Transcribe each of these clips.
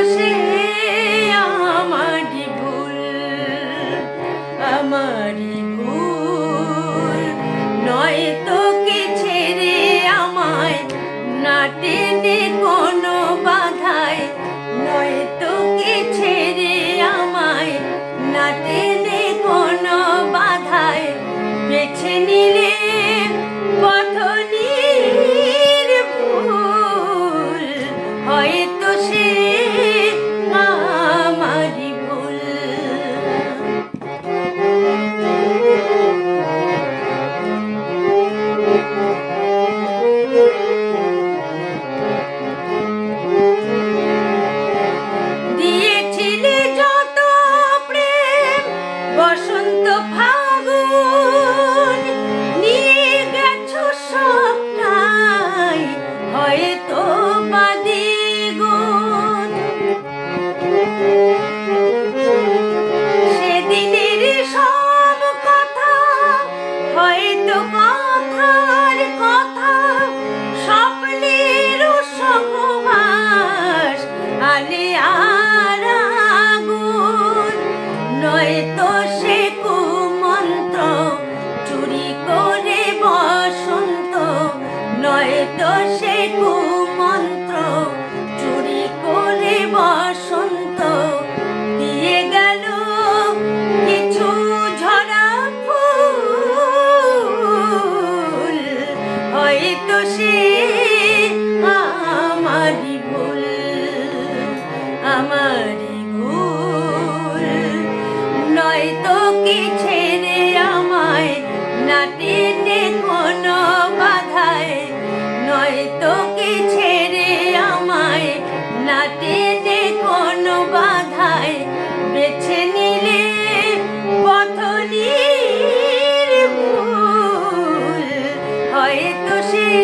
দোষে আমারি ভুল আমারি ভুল। নয় তোকে ছেড়ে আমায় না কোনো বাধায়? নয় তোকে ছেড়ে আমায় না моїй душі. দিতে কোনো বাধায় নয় তোকে ছেড়ে আমায় না দিতে কোনো বাধায় বেছে নিলে পথনির ভুল। হয়তো সে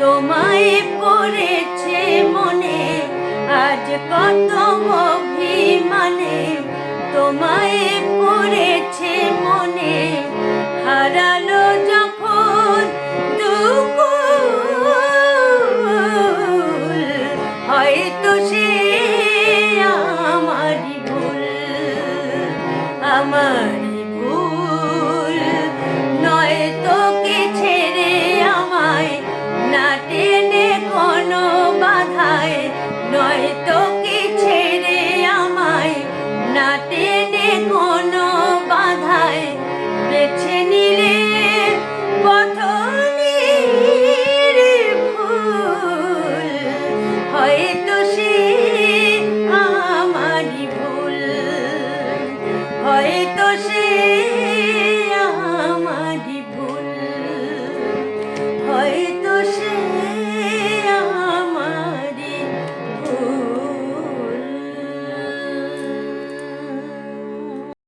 তোমায় পড়েছে মনে আজ কত অভিমানে তোমায় হয়তো সে